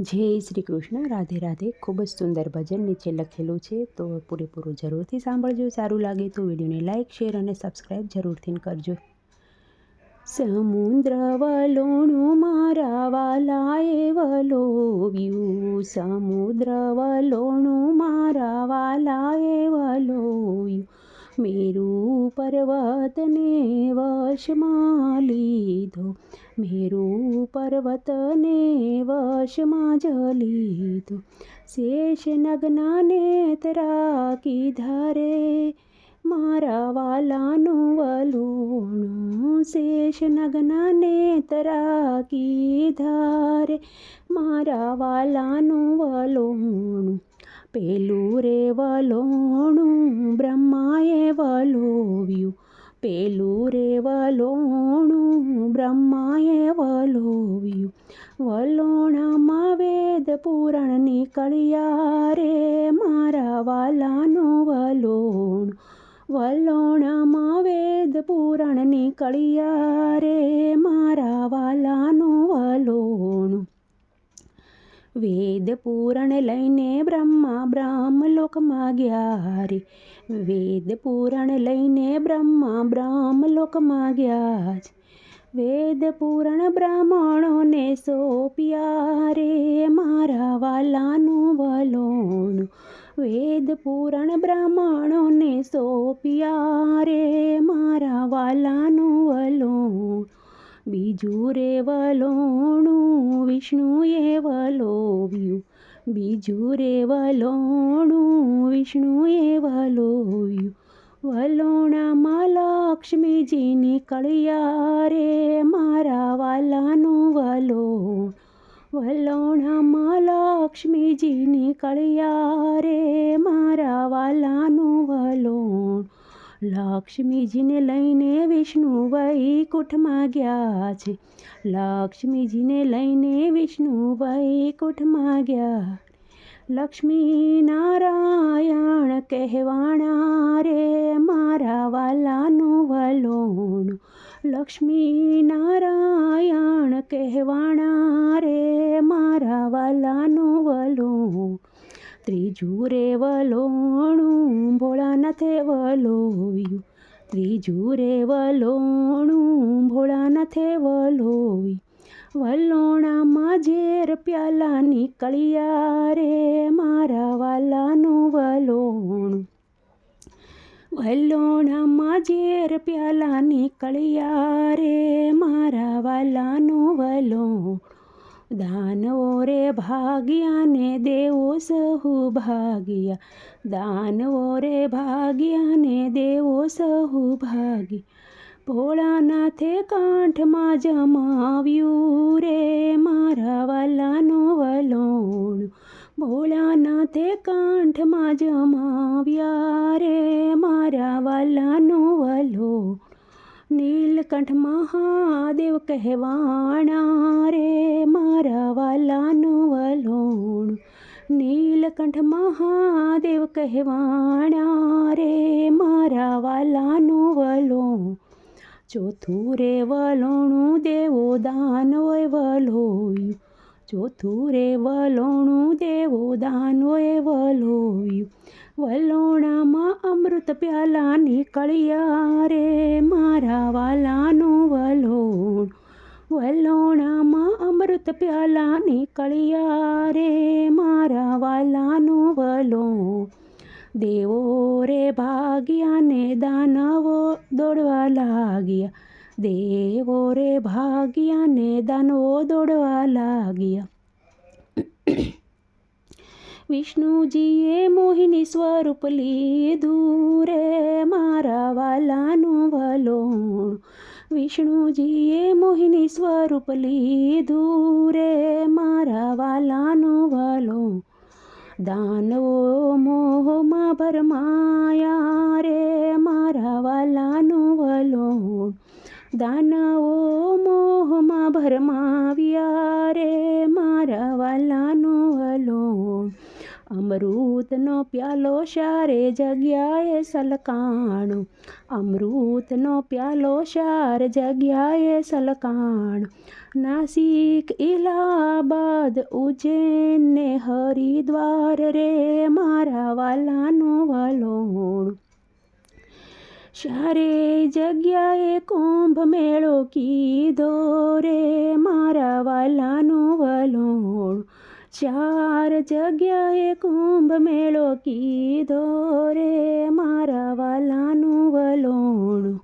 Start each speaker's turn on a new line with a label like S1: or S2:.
S1: જય શ્રી કૃષ્ણ. રાધે રાધે. ખૂબ જ સુંદર ભજન નીચે લખેલું છે. તો પૂરેપૂરું જરૂરથી સાંભળજો. સારું લાગે તો વિડીયોને લાઇક શેર અને સબસ્ક્રાઈબ જરૂરથી કરજો. સમુદ્ર વલોણું મારા વાલાએ વલોવ્યું. સમુદ્ર વલોણું મારા વાલાએ વલોવ્યું. મેરુ પર્વતને વશમાં લીધો મેરુ પર્વતને વશમાં જ લીધો શેષ નગ્નાને તરા કીધા રે મારા વાલાનું વલુણું શેષ નગ્નાને તરા કીધા રે મારા વાલાનું વલોણું પેલું રે વલોણું બ્રહ્માએ વલોવ્યું. પેલું રે વલોણું બ્રહ્માએ વલોવ્યું. વલોણામાં વેદ પુરાણ નીકળ્યા રે મારા વાલાનું વલોણ. વલોણામાં વેદ પુરાણ નીકળ્યા રે મારા વાલાનું વલોણું. વેદ પૂરણ લઈને બ્રહ્મા બ્રહ્મલોકમાં ગયા રે વેદ પૂરણ લઈને બ્રહ્મા બ્રહ્મલોકમાં ગયા જ વેદ પૂરણ બ્રાહ્મણોને સોંપ્યા રે મારા વાલાનું વલોણું વેદ પૂરણ બ્રાહ્મણોને સોંપ્યા રે મારા વાલાનું વલોણ બીજું રે વલોણું, વિષ્ણુએ વલોવ્યું. બીજું રે વલોણું, વિષ્ણુએ વલોવ્યું. વલોણામાં લક્ષ્મીજીની કળિયા રે, મારા વાલાનું વલોણ. વલોણામાં લક્ષ્મીજીની કળિયા રે, મારા વાલાનું વલોણ. લક્ષ્મીજીને લઈને વિષ્ણુ વૈકુંઠમાં ગયા છે. લક્ષ્મીજીને લઈને વિષ્ણુ વૈકુંઠમાં ગયા. લક્ષ્મી નારાયણ કહેવાણા રે મારા વાલાનું વલોણ. લક્ષ્મી નારાયણ કહેવાણા ત્રીજું રે વલોણું, ભોળાનાથે વલોયું ત્રીજું રે વલોણું, ભોળાનાથે વલોયું વલોણામાં ઝેર પ્યાલા નીકળ્યા રે, મારા વાલાનું વલોણું. વલોણામાં ઝેર પ્યાલા નીકળ્યા રે, મારા વાલાનું વલોણ. દાનવો રે ભાગ્યા ને દેવો સહુ ભાગ્યા દાનવો રે ભાગ્યા ને દેવો સહુ ભાગી ભોળાનાથે કાંઠમાં જમાવ્યું રે મારા વાલાનું વલોણ ભોળાનાથે કાંઠમાં જમાવ્યા રે મારા વાલાનું વલોણ નીલકંઠ મહાદેવ કહેવાણા રે મારા વાલાનું વલોણ નીલકંઠ મહાદેવ કહેવાણા રે મારા વાલાનું વલોણ ચોથું રે વલોણું દેવો દાન હોય વલોયું ચોથું રે વલોણું દેવો દાન હોય વલોયું વલોણામાં અમૃત પ્યાલા નીકળ્યા રે મારા વાલાનું વલોણ. વલોણામાં અમૃત પ્યાલા નીકળ્યા રે મારા વાલાનું વલોણ. દેવો રે ભાગ્યા ને દાનવો દોડવા લાગ્યા. દેવો રે ભાગ્યા ને દાનવો દોડવા લાગ્યા. વિષ્ણુજીએ મોહિની સ્વરૂપ લીધું રે મારા વાલાનું વલોણ. વિષ્ણુજીએ મોહિની સ્વરૂપ લીધું રે મારા વાલાનું વલોણ. દાનવો મોહમાં ભરમાયા રે મારા વાલાનું વલોણ. દાનવો અમૃતનો પ્યાલો શારે જગ્યાએ સલકાણો. અમૃતનો પ્યાલો શાર જગ્યાએ સલકાણો. નાસિક ઇલાહાબાદ ઉજ્જૈન ને હરિદ્વાર રે મારા વાલાનું વલોણ. શારે જગ્યાએ કુંભ મેળો કીધો રે મારા વાલાનું ચાર જગ્યાએ કુંભ મેળો કીધો રે મારા વાલાનું વલોણું.